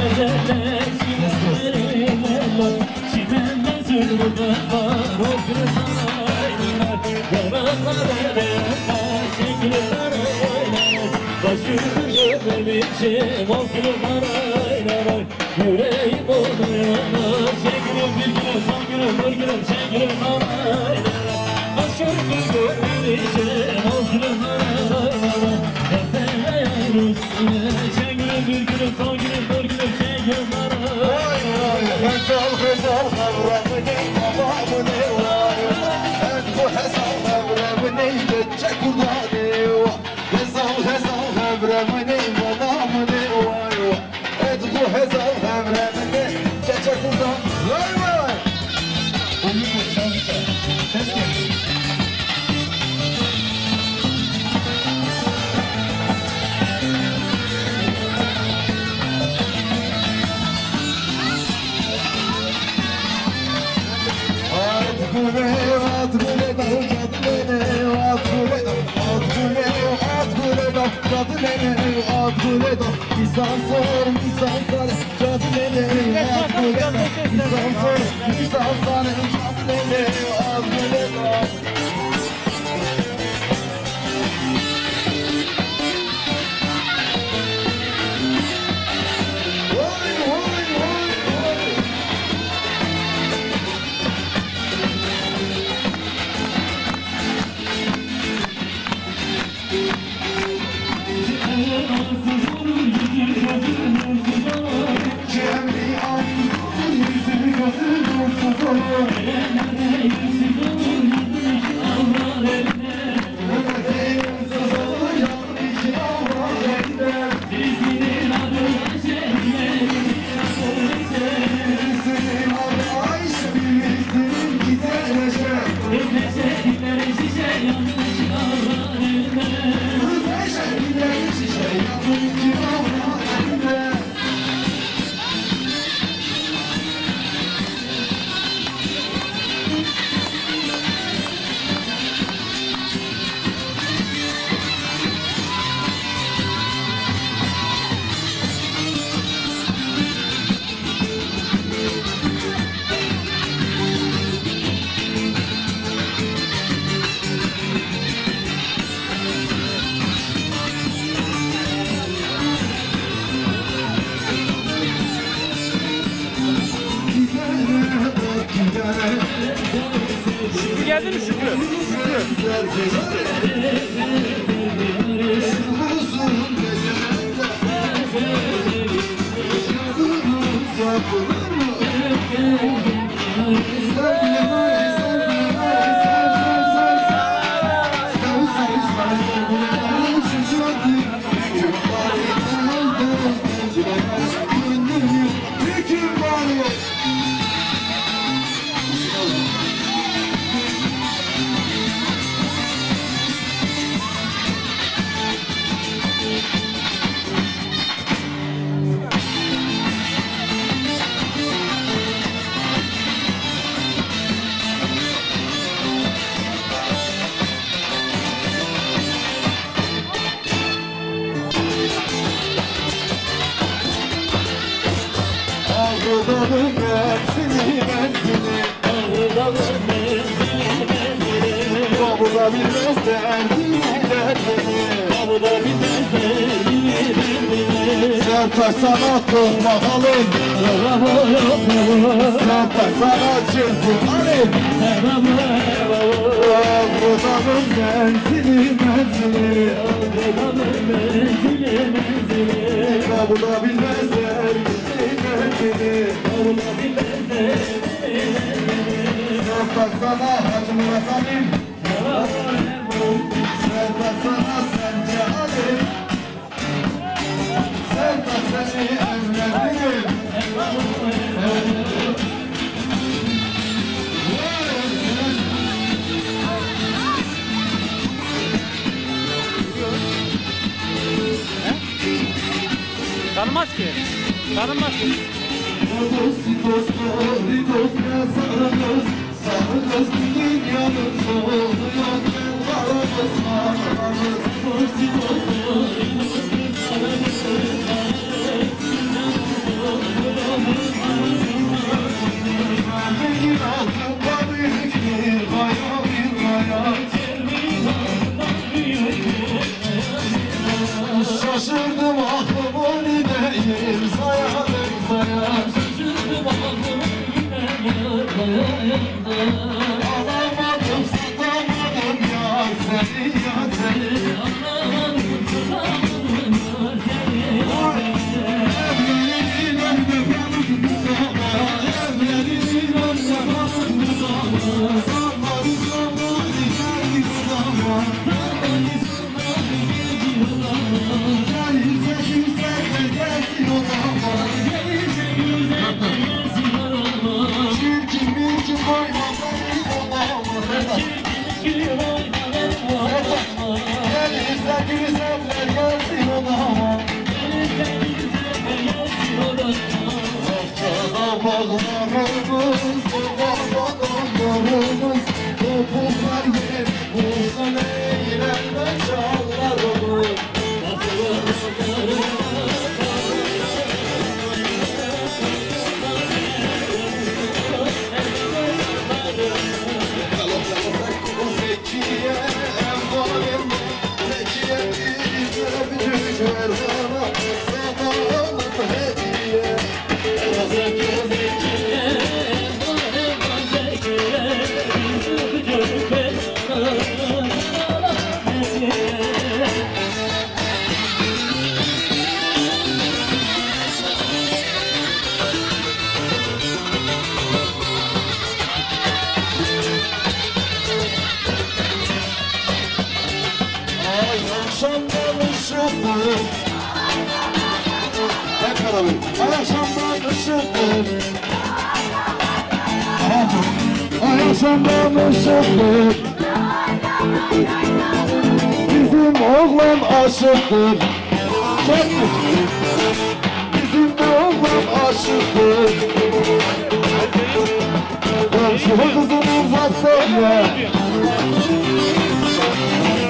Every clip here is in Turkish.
gezeler Çimenlerine Çimenler zulmüne var O kırıklar Yaranlar var Çekilir Başımı görmemişim O kırıklar Yüreğim onu yanar Çekilir bir gülüm son gülüm bir gülüm Çekilir Başımı At Yapılır mı? Yapılır mı? Şükrü. Ağrıdanın menzili menzili Kabuda bilmez derdini derdini Sen taş sanattın bakalım Sen taş sanatçısın Ali Ağrıdanın menzili menzili Kabuda bilmez derdini derdini Taş sana Hacı Murat Ali Sen taş sana sence Ali Sen taş seni evlendirim Tanımaz ki. Tanımaz ki. Dost dost dost sarı göz sarı göz dünyanın soğuyan kara göz kara göz aşıktır Bizim oğlan aşıktır. Bizim oğlan aşıktır Komşu kızını uzatsana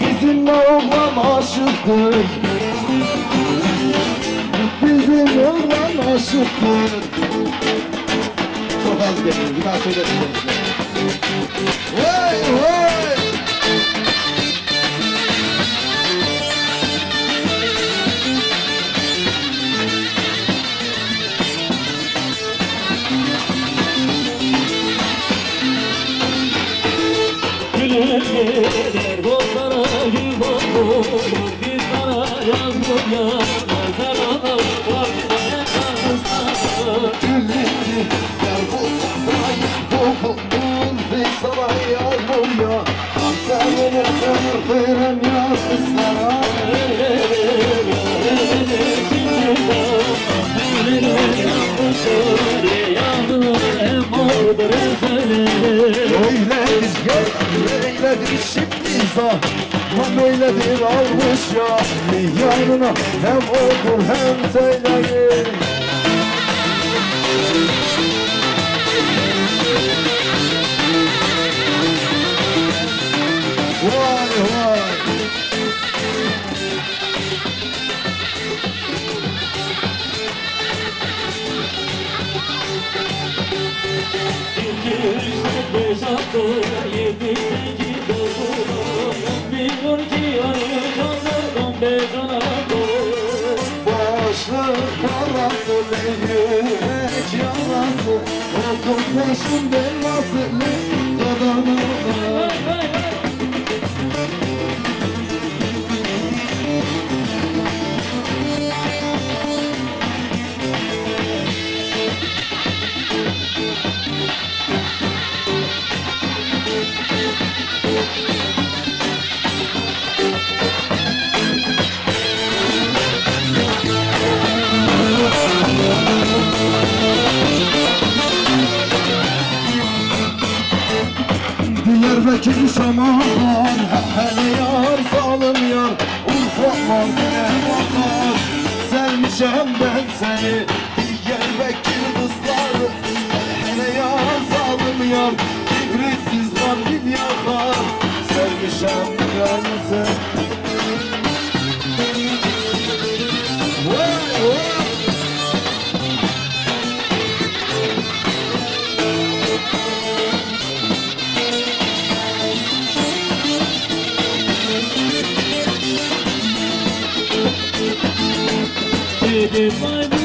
Bizim oğlan aşıktır Bizim oğlan aşıktır Çok az geliyor, bir daha söylesin Vay vay Güler gelir bozlara gül olur Biz sana yazdım Gülleri yar bu sahrayı Doğumun bir saray yağmur ya Sen beni ömür kıyrım ya sana Öyledir gel öyledir şimdi zah Lan öyledir almış ya Yanına hem okur hem söyler Vay vay Başlı parası leyyek yanası Okum peşin belası Diyarbakır Şaman Hele yar zalim yar Urfa Mardin'e bakar Sevmişem ben seni. Diyarbakır kızları Hele yar zalim yar if I'm